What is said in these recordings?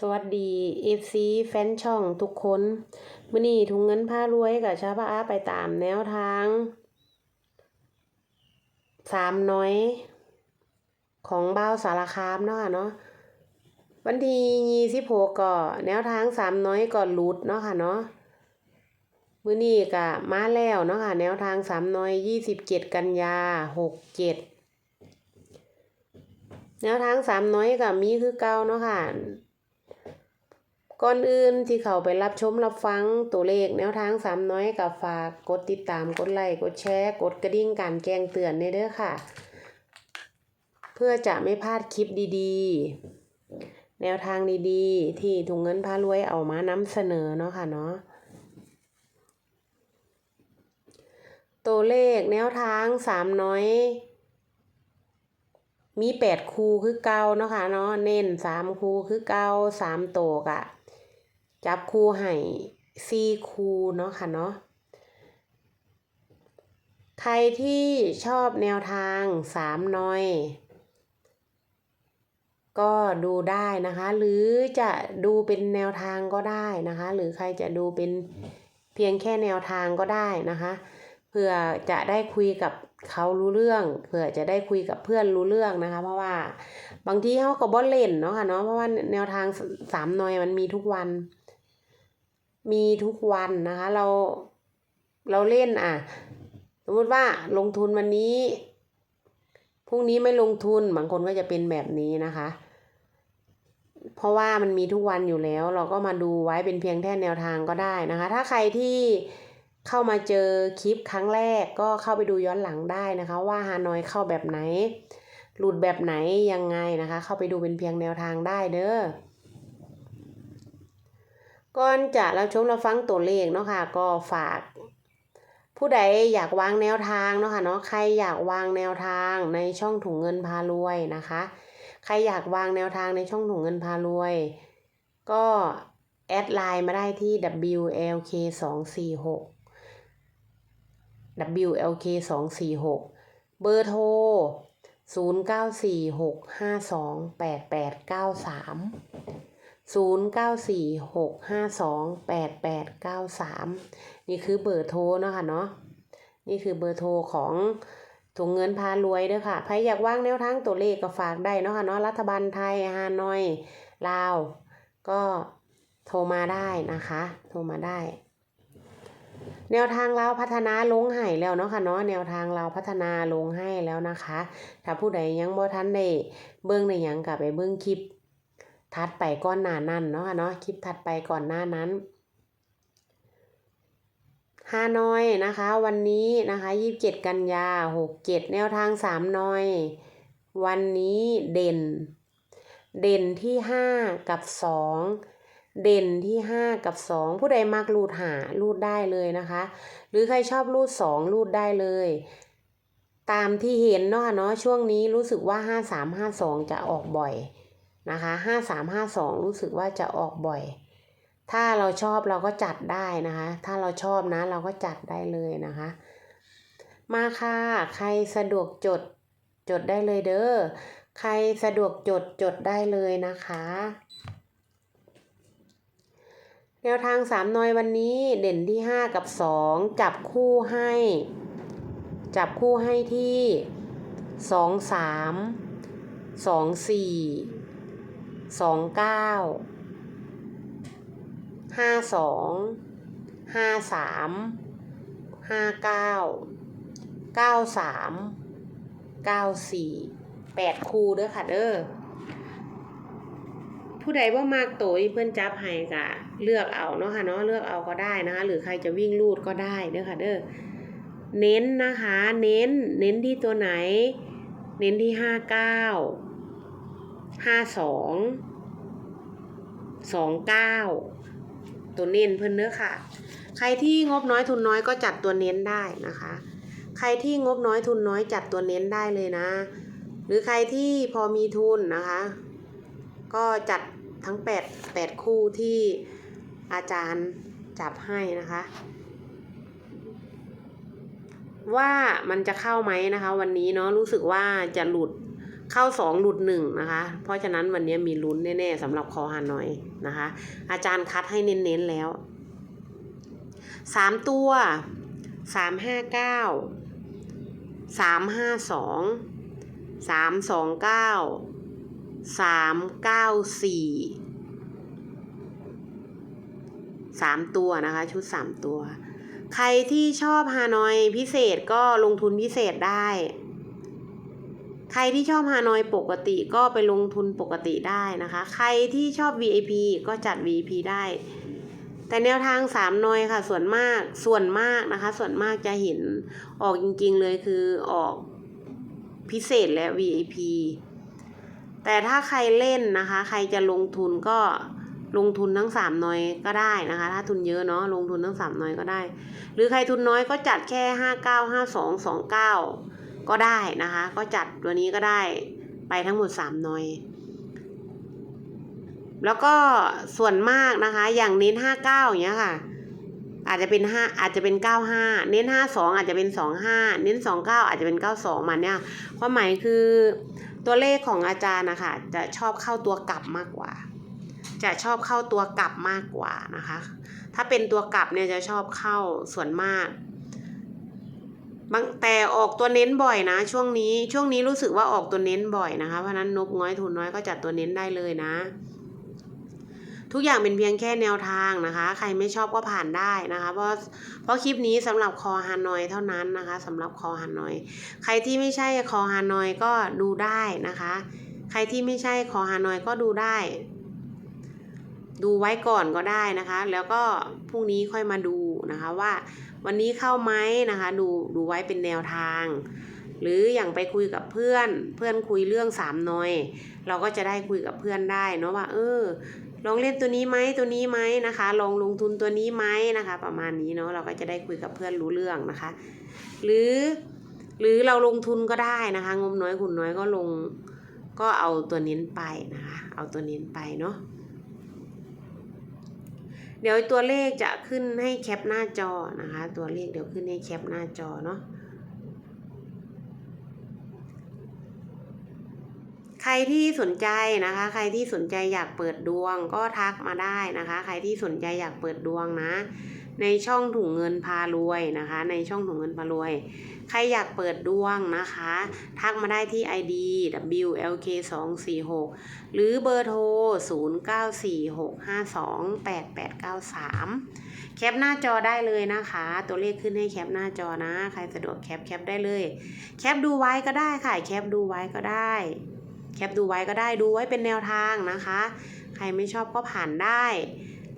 สวัสดี FC แฟนช่องทุกคนมื้อนี้ถุงเงินพารวยกับชาพระอาไปตามแนวทางสามน้อย ของบ้าสารคามเนาะค่ะเนาะวันที่ยี่สิบหกก็แนวทางสามน้อยก็หลุดเนาะค่ะเนาะมื้อนี้ก็มาแล้วเนาะค่ะ แนวทางสามน้อยยี่สิบเจ็ดกันยาหกเจ็ดแนวทางสามน้อยก็มีคือเก่าเนาะค่ะ ก่อนอื่นที่เขาไปรับชมรับฟังตัวเลขแนวทางสามน้อยกับฝากกดติดตามกดไลค์กดแชร์ กดกระดิ่งการแจ้งเตือนในเด้อค่ะ เพื่อจะไม่พลาดคลิปดีๆ แนวทางดีๆ ที่ถุงเงินพารวยเอามานำเสนอเนาะค่ะเนาะตัวเลขแนวทางสามน้อย มีแปดคูคือเก้าเนาะค่ะเนาะเน้นสามคูคือเก้าสามโตวกะ จับคู่ให้สี่คูเนาะค่ะเนาะใครที่ชอบแนวทางสามน้อย ก็ดูได้นะคะ หรือจะดูเป็นแนวทางก็ได้นะคะ หรือใครจะดูเป็นเพียงแค่แนวทางก็ได้นะคะเพื่อจะได้คุยกับเขารู้เรื่องเพื่อจะได้คุยกับเพื่อนรู้เรื่องนะคะ เพราะว่าบางทีเขาก็บ่เล่นเนาะค่ะเนาะเพราะว่าแนวทางสามหน่อยมันมีทุกวัน มีทุกวันนะคะเราเราเล่นอะ สมมติว่าลงทุนวันนี้พรุ่งนี้ไม่ลงทุนบางคนก็จะเป็นแบบนี้นะคะ เพราะว่ามันมีทุกวันอยู่แล้ว เราก็มาดูไว้เป็นเพียงแค่แนวทางก็ได้นะคะ ถ้าใครที่เข้ามาเจอคลิปครั้งแรกก็เข้าไปดูย้อนหลังได้นะคะ ว่าฮานอยเข้าแบบไหน หลุดแบบไหนยังไงนะคะ เข้าไปดูเป็นเพียงแนวทางได้เด้อ ก่อนจะรับชมรับฟังตัวเลขเนาะค่ะก็ฝาก ผู้ใดอยากวางแนวทางเนาะค่ะเนาะใครอยากวางแนวทางในช่องถุงเงินพารวยนะคะ ใครอยากวางแนวทางในช่องถุงเงินพารวย ก็แอดไลน์มาได้ที่ WLK 2 4 6 WLK 2 4 6 เบอร์โทร 0 0 9 4 6 5 2 8 8 9 3 นี่คือเบอร์โทรเนาะค่ะเนาะนี่คือเบอร์โทรของถุงเงินพารวยเด้อค่ะใครอยากว่างแนวทางตัวเลขก็ฝากได้เนาะค่ะเนาะรัฐบาลไทยฮานอยลาว ก็โทรมาได้นะคะ โทรมาได้ แนวทางเราพัฒนาลงให้แล้วเนาะค่ะเนาะแนวทางเราพัฒนาลงให้แล้วนะคะ ถ้าผู้ใดยังบ่ทันได้เบิ่งในยังก็ไปเบิ่งคลิป ถัดไปก่อนหน้านั้นเนาะเนาะคลิปถัดไปก่อนหน้านั้นฮานอยนะคะวันนี้นะคะยี่สิบเจ็ดกันยาหกเจ็ดแนวทางสามนอย วันนี้เด่น เด่นที่ห้ากับสองเด่นที่ห้ากับสองผู้ใดมักรูดหารูดได้เลยนะคะ หรือใครชอบรูดสองรูดได้เลย ตามที่เห็นเนาะเนาะช่วงนี้รู้สึกว่าห้าสามห้าสองจะออกบ่อย นะคะห้าสามห้าสองรู้สึกว่าจะออกบ่อย ถ้าเราชอบเราก็จัดได้นะคะ ถ้าเราชอบนะเราก็จัดได้เลยนะคะ มาค่ะ ใครสะดวกจดจดได้เลยเด้อ ใครสะดวกจดจดได้เลยนะคะแนวทางสามนอยวันนี้เด่นที่ห้ากับสองจับคู่ให้ จับคู่ให้ที่สองสามสอง สองเก้าห้าสองห้าสามห้าเก้าเก้าสามเก้าสี่แปดคูเด้อค่ะเด้อผู้ใดว่ามากโตยเพื่อนจับให้กะเลือกเอาเนาะค่ะเนาะเลือกเอาก็ได้นะคะ หรือใครจะวิ่งลูดก็ได้เด้อค่ะเด้อเน้นนะคะ เน้น เน้นที่ตัวไหน เน้นที่ห้าเก้า ห้าสองสองเก้าตัวเน้นเพิ่นเนื้อค่ะ ใครที่งบน้อยทุนน้อยก็จัดตัวเน้นได้นะคะ ใครที่งบน้อยทุนน้อยจัดตัวเน้นได้เลยนะ หรือใครที่พอมีทุนนะคะ ก็จัดทั้งแปดแปดคู่ที่อาจารย์จับให้นะคะ ว่ามันจะเข้าไหมนะคะ วันนี้เนาะรู้สึกว่าจะหลุด เข้าสองหลุดหนึ่งนะคะ เพราะฉะนั้นวันนี้มีลุ้นแน่ๆสำหรับคอฮานอยนะคะ อาจารย์คัดให้เน้นๆแล้วสามตัวสามห้าเก้าสามห้าสองสามสองเก้าสามเก้าสี่สามตัวนะคะ ชุดสามตัว ใครที่ชอบฮานอยพิเศษก็ลงทุนพิเศษได้ ใครที่ชอบฮานอยปกติก็ไปลงทุนปกติได้นะคะ ใครที่ชอบ VIP ก็จัด VIP ได้ แต่แนวทางสามนอยค่ะ ส่วนมากส่วนมากนะคะ ส่วนมากจะเห็นออกจริงๆเลยคือออกพิเศษและ VIP แต่ถ้าใครเล่นนะคะ ใครจะลงทุนก็ลงทุนทั้งสามนอยก็ได้นะคะ ถ้าทุนเยอะเนาะลงทุนทั้งสามนอยก็ได้ หรือใครทุนน้อยก็จัดแค่ห้าเก้าห้าสองสองเก้า ก็ได้นะคะ ก็จัดตัวนี้ก็ได้ไปทั้งหมดสามนอยแล้วก็ส่วนมากนะคะ อย่างเน้นห้าเก้าอย่างเงี้ยค่ะ อาจจะเป็นห้าอาจจะเป็นเก้าห้าเน้นห้าสองอาจจะเป็นสองห้าเน้นสองเก้าอาจจะเป็นเก้าสองมันเนี่ยความหมายคือตัวเลขของอาจารย์นะคะจะชอบเข้าตัวกลับมากกว่า จะชอบเข้าตัวกลับมากกว่านะคะ ถ้าเป็นตัวกลับเนี่ยจะชอบเข้าส่วนมาก บางแต่ออกตัวเน้นบ่อยนะ ช่วงนี้ช่วงนี้รู้สึกว่าออกตัวเน้นบ่อยนะคะ เพราะนั้นนบน้อยทุนน้อยก็จัดตัวเน้นได้เลยนะ ทุกอย่างเป็นเพียงแค่แนวทางนะคะ ใครไม่ชอบก็ผ่านได้นะคะ เพราะเพราะคลิปนี้สำหรับคอฮานอยเท่านั้นนะคะสำหรับคอฮานอย ใครที่ไม่ใช่คอฮานอยก็ดูได้นะคะ ใครที่ไม่ใช่คอฮานอยก็ดูได้ ดูไว้ก่อนก็ได้นะคะ แล้วก็พรุ่งนี้ค่อยมาดูนะคะว่า วันนี้เข้าไหมนะคะ ดูดูไว้เป็นแนวทาง หรืออย่างไปคุยกับเพื่อน เพื่อนคุยเรื่องสามนอย เราก็จะได้คุยกับเพื่อนได้เนาะว่า เออ ลองเล่นตัวนี้ไหมตัวนี้ไหมนะคะ ลองลงทุนตัวนี้ไหมนะคะ ประมาณนี้เนาะเราก็จะได้คุยกับเพื่อนรู้เรื่องนะคะ หรือหรือเราลงทุนก็ได้นะคะงบน้อยคุณน้อยก็ลงก็เอาตัวเน้นไปนะคะ เอาตัวเน้นไปเนาะ เดี๋ยวตัวเลขจะขึ้นให้แคปหน้าจอนะคะ ตัวเลขเดี๋ยวขึ้นให้แคปหน้าจอเนาะใครที่สนใจนะคะ ใครที่สนใจอยากเปิดดวงก็ทักมาได้นะคะ ใครที่สนใจอยากเปิดดวงนะ ในช่องถุงเงินพารวยนะคะ ในช่องถุงเงินพารวย ใครอยากเปิดดวงนะคะ ทักมาได้ที่ ID WLK 2 4 6 หรือเบอร์โทร 0 9 4 6 5 2 8 8 9 3 แคปหน้าจอได้เลยนะคะ ตัวเลขขึ้นให้แคปหน้าจอนะ ใครสะดวกแคปแคปได้เลย แคปดูไว้ก็ได้ค่ะ แคปดูไว้ก็ได้ แคปดูไว้ก็ได้ดูไว้เป็นแนวทางนะคะ ใครไม่ชอบก็ผ่านได้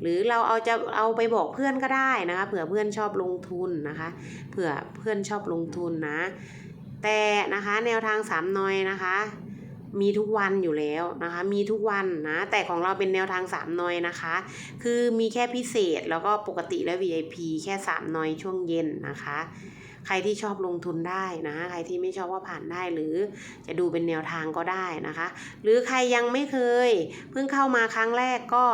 หรือเราเอาจะเอาไปบอกเพื่อนก็ได้นะคะ เผื่อเพื่อนชอบลงทุนนะคะ เผื่อเพื่อนชอบลงทุนนะ แต่นะคะแนวทางสามนอยนะคะ มีทุกวันอยู่แล้วนะคะ มีทุกวันนะ แต่ของเราเป็นแนวทางสามนอยนะคะ คือมีแค่พิเศษแล้วก็ปกติและ VIP แค่สามนอยช่วงเย็นนะคะ ใครที่ชอบลงทุนได้นะ ใครที่ไม่ชอบก็ผ่านได้หรือจะดูเป็นแนวทางก็ได้นะคะ หรือใครยังไม่เคย เพิ่งเข้ามาครั้งแรกก็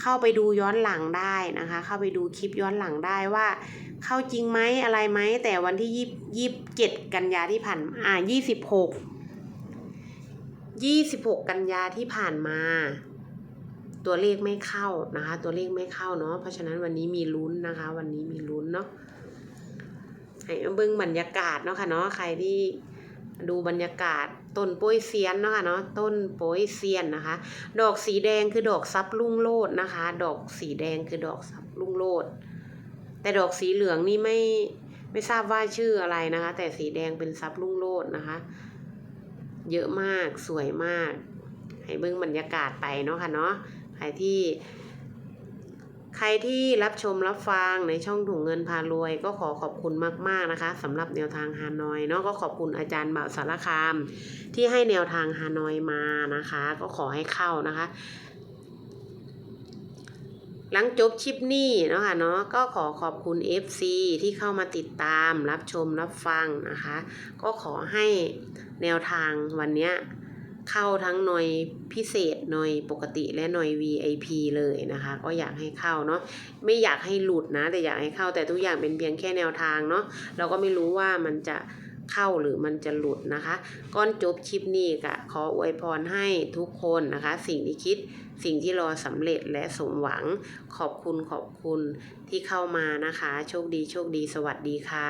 เข้าไปดูย้อนหลังได้นะคะ เข้าไปดูคลิปย้อนหลังได้ว่าเข้าจริงไหมอะไรไหมแต่วันที่ยี่ยี่เจ็ดกันยาที่ผ่านอ่ายี่สิบหกยี่สิบหกกันยาที่ผ่านมา ตัวเลขไม่เข้านะคะ ตัวเลขไม่เข้าเนาะเพราะฉะนั้นวันนี้มีลุ้นนะคะ วันนี้มีลุ้นเนาะ ให้เบิ่งบรรยากาศเนาะค่ะเนาะใครที่ดูบรรยากาศต้นป้ยเซียนเนาะค่ะเนาะต้นป้ยเซียนนะคะ ดอกสีแดงคือดอกซับลุ่งโลดนะคะ ดอกสีแดงคือดอกซับลุ่งโลด แต่ดอกสีเหลืองนี่ไม่ไม่ทราบว่าชื่ออะไรนะคะ แต่สีแดงเป็นซับลุ่งโลดนะคะ เยอะมากสวยมาก ให้เบิ้งบรรยากาศไปเนาะค่ะเนาะใครที่ ใครที่รับชมรับฟังในช่องถุงเงินพารวย ก็ขอขอบคุณมาก ๆ นะคะสำหรับแนวทางฮานอยเนาะก็ขอบคุณอาจารย์บ่าวสารคาม ที่ให้แนวทางฮานอยมานะคะ ก็ขอให้เข้านะคะ หลังจบชิปนี้เนาะค่ะเนาะก็ขอขอบคุณ FC ที่เข้ามาติดตามรับชมรับฟังนะคะ ก็ขอให้แนวทางวันเนี้ย เข้าทั้งหน่วยพิเศษหน่วยปกติและหน่วย VIP เลยนะคะ ก็อยากให้เข้าเนาะไม่อยากให้หลุดนะ แต่อยากให้เข้าแต่ทุกอย่างเป็นเพียงแค่แนวทางเนาะเราก็ไม่รู้ว่ามันจะเข้าหรือมันจะหลุดนะคะก้อนจบคลิปนี้ก็ขออวยพรให้ทุกคนนะคะ สิ่งที่คิดสิ่งที่รอสำเร็จและสมหวังขอบคุณขอบคุณที่เข้ามานะคะ โชคดีโชคดีสวัสดีค่ะ